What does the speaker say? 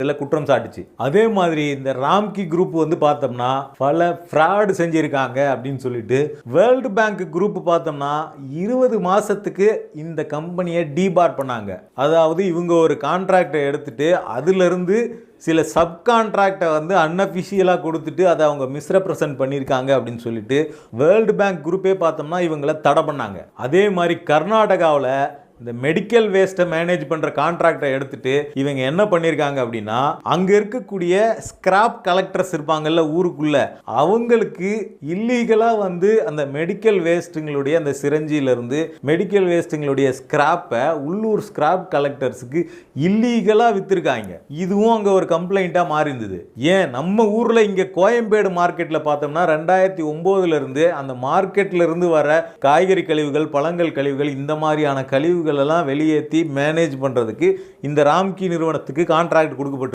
இதில் குற்றம் சாட்டுச்சு. அதே மாதிரி இந்த ராம்கி குரூப் வந்து பார்த்தோம்னா பல ஃப்ராடு செஞ்சுருக்காங்க அப்படின்னு சொல்லிட்டு வேர்ல்டு பேங்க் குரூப் பார்த்தோம்னா இருபது மாதத்துக்கு இந்த கம்பெனியை டீபார் பண்ணாங்க. அதாவது இவங்க ஒரு கான்ட்ராக்டை எடுத்துட்டு அதுலேருந்து சில சப்கான்ட்ராக்டை வந்து அன்அஃபிஷியலாக கொடுத்துட்டு அதை அவங்க மிஸ்ரெப்ரசன்ட் பண்ணியிருக்காங்க அப்படின்னு சொல்லிட்டு வேர்ல்டு பேங்க் குரூப்பே பார்த்தோம்னா இவங்களை தடை பண்ணாங்க. அதே மாதிரி கர்நாடகாவில் இந்த மெடிக்கல் வேஸ்ட்டை மேனேஜ் பண்ணுற கான்ட்ராக்டை எடுத்துட்டு இவங்க என்ன பண்ணியிருக்காங்க அப்படின்னா அங்கே இருக்கக்கூடிய ஸ்கிராப் கலெக்டர்ஸ் இருப்பாங்கல்ல ஊருக்குள்ள அவங்களுக்கு இல்லீகலாக வந்து அந்த மெடிக்கல் வேஸ்ட்டுங்களுடைய அந்த சிரஞ்சியிலேருந்து மெடிக்கல் வேஸ்ட்டுங்களுடைய ஸ்கிராப்பை உள்ளூர் ஸ்கிராப் கலெக்டர்ஸுக்கு இல்லீகலாக விற்றுருக்காங்க இதுவும் அங்கே ஒரு கம்ப்ளைண்ட்டாக மாறி இருந்தது ஏன்? நம்ம ஊரில் இங்கே கோயம்பேடு மார்க்கெட்டில் பார்த்தோம்னா ரெண்டாயிரத்தி ஒம்போதுலேருந்து அந்த மார்க்கெட்டில் இருந்து வர காய்கறி கழிவுகள் பழங்கள் கழிவுகள் இந்த மாதிரியான கழிவுகள் எல்லாம் வெளியேற்றி மேனேஜ் பண்ணுறதுக்கு இந்த ராம்கி நிறுவனத்துக்கு கான்ட்ராக்ட் கொடுக்கப்பட்டு